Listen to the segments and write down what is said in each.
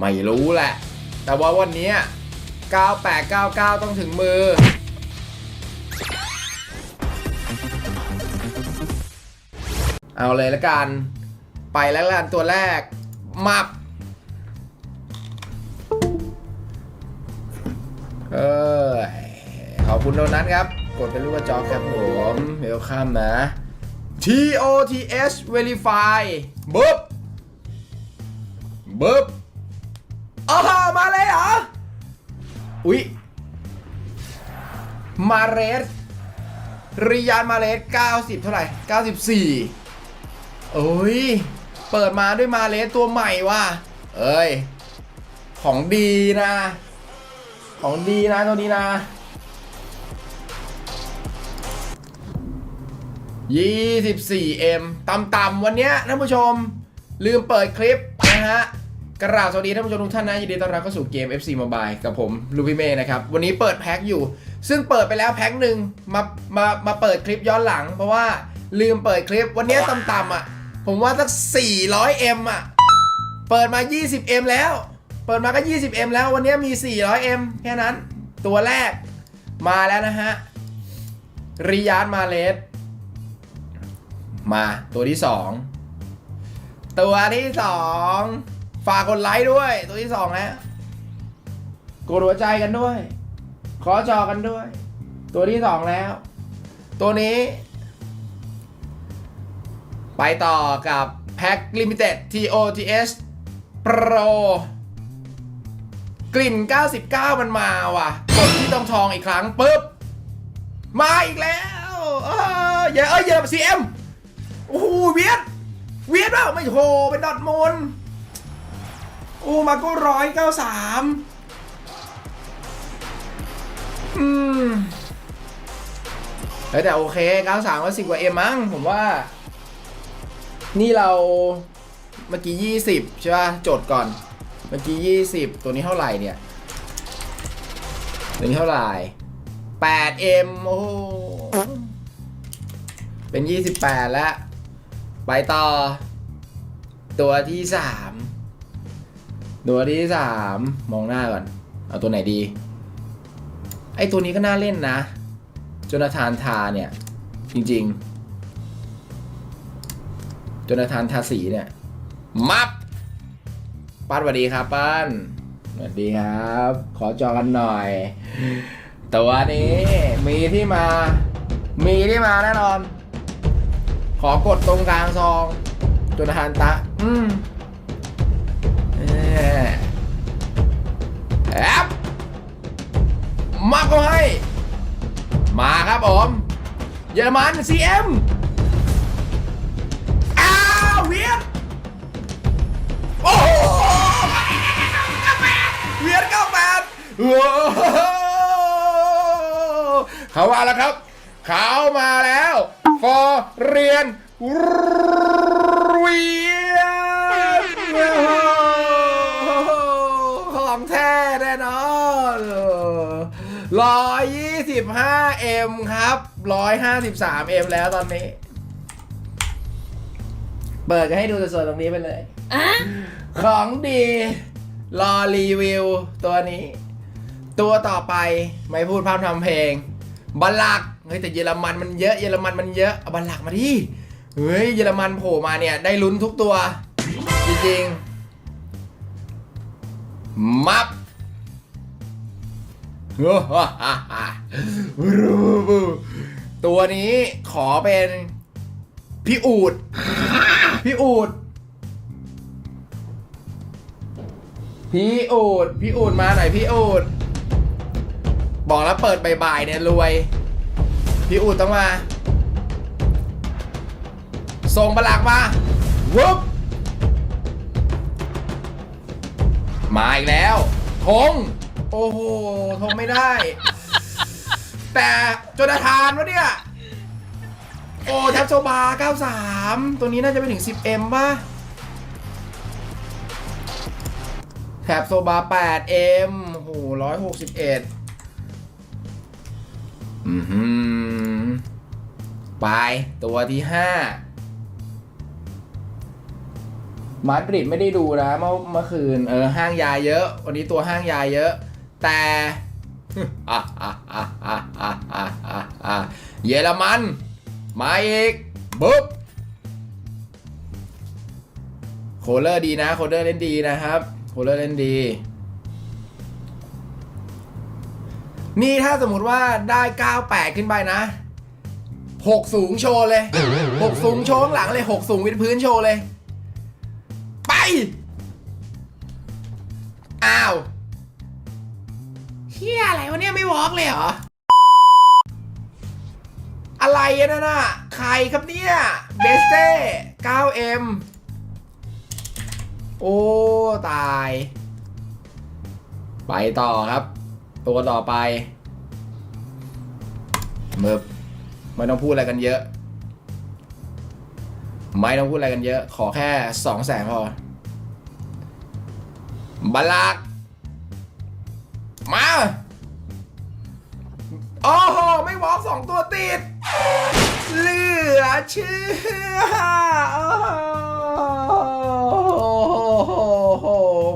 ไม่รู้แหละ แต่ว่าวันนี้ 9899 ต้องถึงมือ เอาเลยละกัน ไปแล้วละกันตัวแรก มับ เออขอบคุณโดนัทครับ กดเป็นรูปกระจอกครับผมเวลคัมนะ TOTH Verify บึ๊บบึ๊บ อ๋อมาเลยเหรอ อุ๊ย มาเรสริยานมาเรส90 เท่าไหร่ 94 โอ้ย เปิดมาด้วยมาเรสตัวใหม่ว่ะ เอ้ย ของดีนะ ของดีนะตัวนี้นะ 24M ต่ำๆวันเนี้ยท่านผู้ชม ลืมเปิดคลิปนะฮะ กราบสวัสดีท่านผู้ชมทุกท่านนะยินดีต้อนรับเข้าสู่เกม FC Mobile กับผมลูพี่เมย์นะครับ วันนี้เปิดแพ็คอยู่ ซึ่งเปิดไปแล้วแพ็คหนึ่งมามามาเปิดคลิปย้อนหลัง เพราะว่าลืมเปิดคลิปวันนี้ต่ำๆอะ ผมว่าสัก 400M อะ เปิดมา 20M แล้ว เปิดมาก็ 20M แล้ววันนี้มี 400M แค่นั้น ตัวแรกมาแล้วนะฮะริยาดมาเลสมาตัวที่ 2 ตัวที่ 2 ฝากกดไลค์ด้วย ตัวที่2แล้วกดหัวใจกันด้วย ขอจอกันด้วย ตัวที่2แล้ว ตัวนี้ ไปต่อกับแพ็ค Limited TOTS Pro กลิ่น 99 มันมาว่ะกดที่ต้องทองอีกครั้งปุ๊บ มาอีกแล้วเอออย่าเอ้ยอย่าซีเอ็มโอ้โหเวียด เวียดเปล่าไม่โหเป็นดอทมน อ้มาก็ร้อยเก้าสามอืมแต่โอเคเก้าสามก็สิบกว่าเอ็มมั้งผมว่า นี่เราเมื่อกี้ยี่สิบใช่ป่ะจดก่อน เมื่อกี้ยี่สิบตัวนี้เท่าไหร่เนี่ยตัวนี้เท่าไหร่ 8M โอ้โหเป็น28แปดแล้ว ไปต่อ ตัวที่3 ตัวที่3มมองหน้าก่อน เอาตัวไหนดี ไอตัวนี้ก็น่าเล่นนะจนาธานทาเนี่ย จริงๆจนาธานทาสีเนี่ย มับป้านสวัสดีครับป้านสวัสดีครับ ขอจอกันหน่อย ตัวนี้มีที่มา มีที่มาแน่นอน ขอกดตรงกลางซองจนทานตะ อืม แอบมาก็ให้ มาครับผม เยอรมัน CM อ้าวเวียดโอ้โหเวียดเก้าแปดโอ้เขามาแล้วครับ เขามาแล้ว ฟอเรียนเวีย 155M ครับ 153M แล้วตอนนี้ เปิดจะให้ดูสดๆตรงนี้ไปเลยอของดี รอรีวิว ตัวนี้ ตัวต่อไปไม่พูดพร่ำทำเพลง บัลลักเฮ้ยแต่เยอรมันมันเยอะเยอรมันมันเยอะเอาบัลลักมาดิเฮ้ยเยอรมันโผล่มาเนี่ย ได้ลุ้นทุกตัว จริงๆ มับ โอ้โหฮ่ รูบูตัวนี้ขอเป็นพี่อูด พี่อูด พี่อูด พี่อูดมาหน่อยพี่อูด บอกแล้วเปิดบ่ายๆเนี่ยรวย พี่อูดต้องมา ส่งประหลักมาวุบมาอีกแล้วธงโอ้โหธงไม่ได้ แต่โจนาธานวะเนี่ย โอ้แท็บโซบา93 ตัวนี้น่าจะไปถึง 10M ป่ะ แถบโซบา 8M โอ้โห161 อือหือ ไป ตัวที่ 5 มาดริดไม่ได้ดูนะเมื่อเมื่อคืน เออ ห้างยาเยอะ วันนี้ตัวห้างยาเยอะ แต่ เยอรมัน มาอีกบุ๊บโคเลอร์ดีนะโคเลอร์เล่นดีนะครับโคเลอร์เล่นดี นี่ถ้าสมมติว่าได้ 98 ขึ้นไปนะหกสูงโชว์เลยหกสูงโชว์หลังเลยหกสูงวิดพื้นโชว์เลย ไป เฮียอะไรวะเนี่ยไม่วอล์กเลยเหรอ อะไรอะนั่นน่ะใครครับเนี่ยเบสเต้ 9M โอ้ ตาย ไปต่อครับ ตัวต่อไปมิบไม่ต้องพูดอะไรกันเยอะ ไม่ต้องพูดอะไรกันเยอะ ขอแค่สองแสนพอบัลลัก มาโอ้โหไม่วอล์กสองตัวติด เหลือเชื่อโอ้โห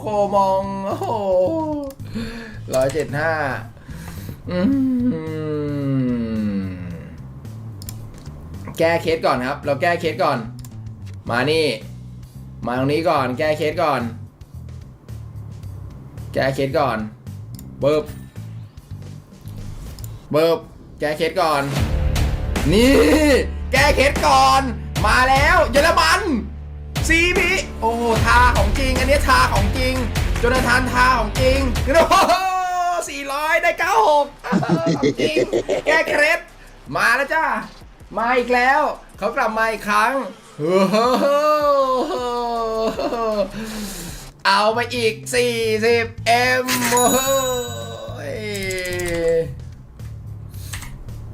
โคมองโอ้โหร้อยเจ็ดห้าแก้เคสก่อนครับ เราแก้เคสก่อน มานี่ มาตรงนี้ก่อน แก้เคสก่อน แก้เคสก่อน เบิบเบิบแก้เคสก่อน นี่ แก้เคสก่อน มาแล้วเยอรมันซีพีโอ้ทาของจริง อันนี้ทาของจริงจนาธานทาของจริงโอ้โหสี่ร้อยได้เก้าหกจริงแก้เคล็ดมาแล้วจ้ามาอีกแล้ว เขากลับมาอีกครั้งโอ้ เอาไปอีก 40 M โอ้โห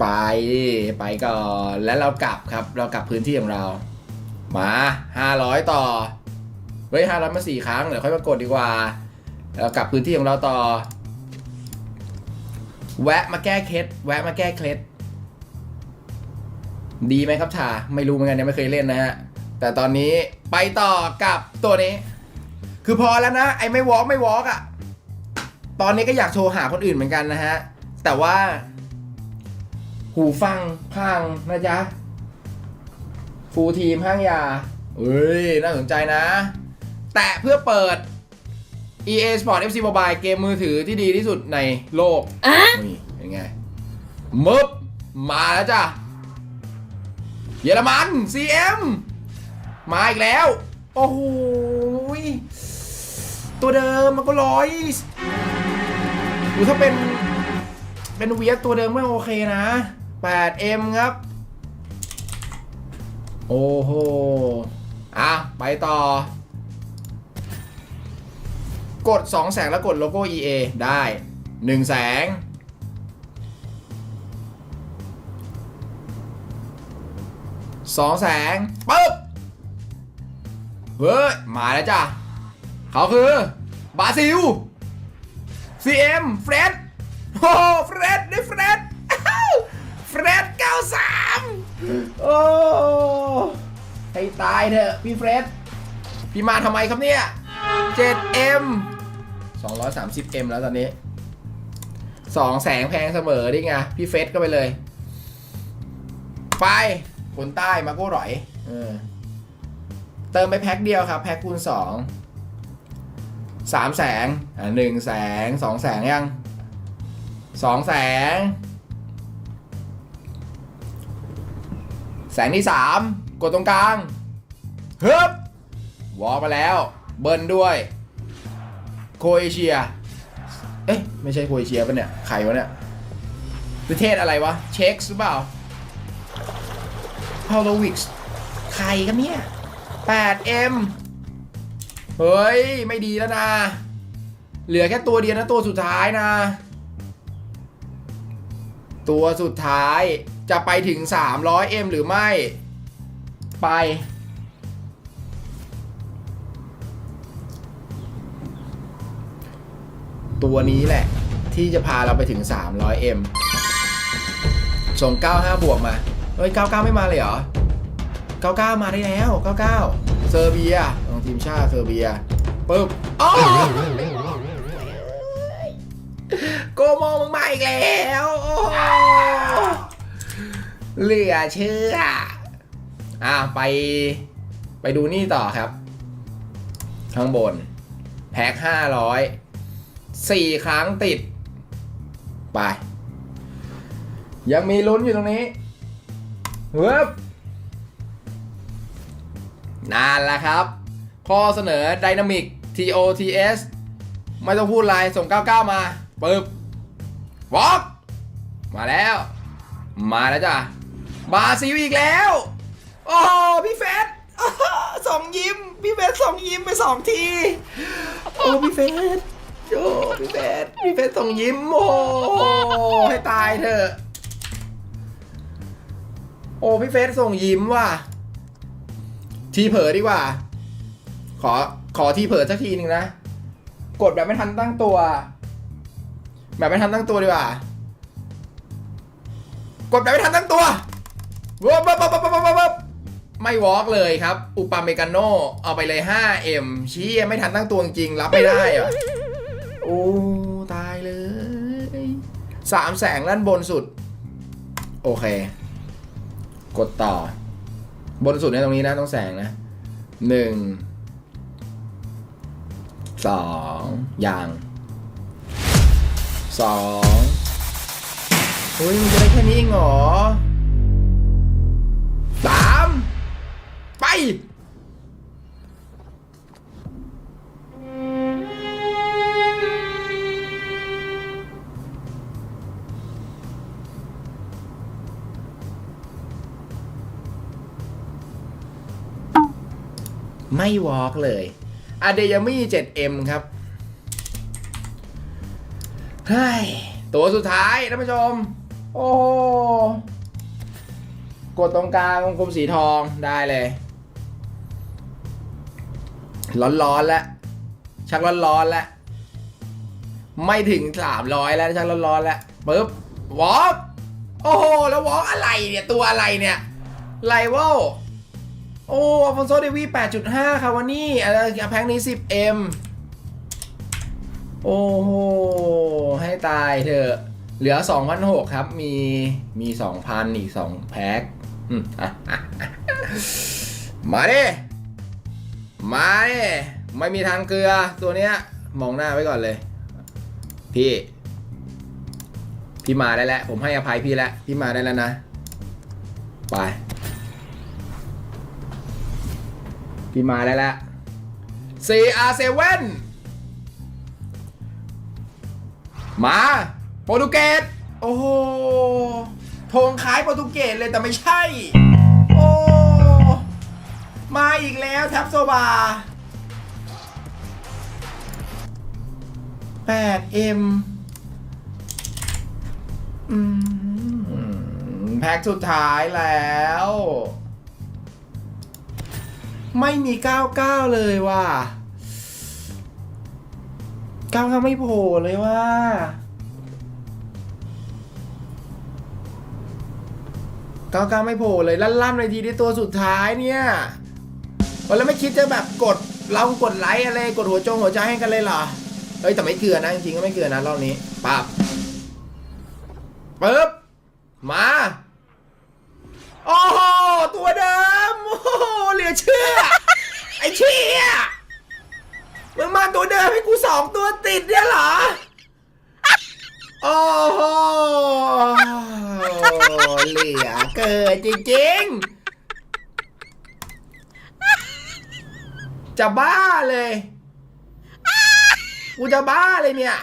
ไปไปก่อนแล้วเรากลับครับ เรากลับพื้นที่ของเรา มา 500 ต่อ เฮ้ย500 มาสี่ครั้งเดี๋ยวค่อยมากดดีกว่า เรากลับพื้นที่ของเราต่อ แวะมาแก้เคล็ดแวะมาแก้เคล็ดดีไหมครับชาไม่รู้เหมือนกันยังไม่เคยเล่นนะฮะ แต่ตอนนี้ไปต่อกับตัวนี้ คือพอแล้วนะ ไอ้ไม่วอล์กไม่วอล์กอะตอนนี้ก็อยากโทรหาคนอื่นเหมือนกันนะฮะ แต่ว่า หูฟังพังนะจ๊ะ ฟูลทีมห้างยาเอ้ย น่าสนใจนะ แตะเพื่อเปิด EA Sport FC Mobile เกมมือถือที่ดีที่สุดในโลกอะนี่เป็นไงมึบมาแล้วจ้ะ เยอรมัน CM มาอีกแล้ว โอ้โหย ตัวเดิมมันก็ร้อยหรือถ้าเป็นเป็นเวียตัวเดิมไม่โอเคนะ 8M ครับ โอ้โห อะ ไปต่อ กด 2 แสงแล้วกดโลโก้ EA ได้ 1 แสงสองแสงปึ๊บ เฮ้ย มาแล้วจ้ะ เขาคือบราซิล CM เฟรดโอ้เฟรดได้เฟรดเฟรด93 โอ้ให้ตายเถอะพี่เฟรดพี่มาทำไมครับเนี่ย 7M 230M แล้วตอนนี้สองแสงแพงเสมอดิไง พี่เฟสก็ไปเลย ไปคนใต้มาโก้หรอย เออ เติมไปแพ็คเดียวครับ แพ็คคูณสอง สามแสงอ่าหนึ่งแสงสองแสงยังสองแสง แสงที่สามกดตรงกลางฮึบวอลมาแล้ว เบิร์นด้วย โคเอเชีย เอ๊ะ ไม่ใช่โคเอเชียปะเนี่ยใครวะเนี่ย ประเทศอะไรวะ เช็กหรือเปล่าพาวโลวิกส์ใครกันเนี่ย 8M เฮ้ย ไม่ดีแล้วนะ เหลือแค่ตัวเดียวนะตัวสุดท้ายนะ ตัวสุดท้ายจะไปถึง 300M หรือไม่ ไป ตัวนี้แหละ ที่จะพาเราไปถึง 300M ส่ง 95 บวกมา เฮ้ย 99 ไม่มาเลยเหรอ 99 มาได้แล้ว 99 เซอร์เบีย ทีมชาติเซอร์เบียปึ๊บอ๋อโกมองมึงมาอีกแล้วโอ้โหเหลือเชื่อ อะไป ไปดูนี่ต่อครับ ข้างบน แพ็คห้าร้อยสี่ครั้งติด ไป ยังมีลุ้นอยู่ตรงนี้เฮ้บนานแล้วครับ ข้อเสนอ Dynamic TOTS ไม่ต้องพูดอะไรส่ง 99 มาปึ๊บวอกมาแล้ว มาแล้วจ้ะ บาซิลอีกแล้ว โอ้พี่เฟสส่งยิ้ม พี่เฟสส่งยิ้มไปสองที โอ้พี่เฟสโอ้พี่เฟสพี่เฟสส่งยิ้ม โอ้ให้ตายเถอะ โอ้พี่เฟสส่งยิ้มว่ะ ทีเผลอดีกว่า ขอขอที่เผลอสักทีหนึ่งนะ กดแบบไม่ทันตั้งตัว แบบไม่ทันตั้งตัวดีกว่า กดแบบไม่ทันตั้งตัววับวับวับวับวับวับไม่วอล์กเลยครับ อุปาเมกาโนเอาไปเลย 5M ชี้ไม่ทันตั้งตัวจริงรับไม่ได้อะโอ้ตายเลยสามแสงด้านบนสุด โอเค กดต่อ บนสุดเนี่ยตรงนี้นะต้องแสงนะหนึ่ง สองอย่างสองเฮ้ยมันจะได้แค่นี้เองเหรอสามไปไม่วอล์กเลย อเดยามี่ 7M ครับเฮ้ยตัวสุดท้ายท่านผู้ชม โอ้โหกดตรงกลางวงกลมสีทองได้เลย ร้อนๆแล้วชักร้อนๆแล้วไม่ถึง300แล้วชักร้อนๆแล้วปึ๊บวอล์กโอ้โห แล้ววอล์กอะไรเนี่ย ตัวอะไรเนี่ยไลเวล โอ้ฟอนโซเดวี8.5ครับวันนี้อะไรแพ็คนี้ 10M โอ้โห ให้ตายเถอะ เหลือ 2,600 ครับ มี มี 2,000 อีก 2 แพ็คอืมอะอะอะมาดิ มาดิ ไม่มีทางเกลือตัวเนี้ย มองหน้าไว้ก่อนเลย พี่ พี่มาได้แล้ว ผมให้อภัยพี่แล้ว พี่มาได้แล้วนะ ไป พี่มาได้แล้ว CR7 มาโปรตุเกส โอ้โหธงคล้ายโปรตุเกสเลยแต่ไม่ใช่ โอ้ มาอีกแล้วแท็บโซบา 8M อืมแพ็คสุดท้ายแล้ว ไม่มี 99 เลยว่ะ99ไม่โผล่เลยว่า99ไม่โผล่เลยลั่นๆในทีที่ตัวสุดท้ายเนี่ยแล้วไม่คิดจะแบบกดเรากดไลค์อะไรกดหัวจงหัวใจให้กันเลยเหรอ เฮ้ยแต่ไม่เกลือนะจริงๆก็ไม่เกลือนะรอบนี้ปับปึ๊บ มา โอ้โหตัวเดิมโอ้โหเหลือเชื่อ เชี่ยมึงมาตัวเดิมให้กูสองตัวติดเนี่ยเหรอ โอ้โหเหลือเกินจริงๆ จะบ้าเลย กูจะบ้าเลยเนี่ย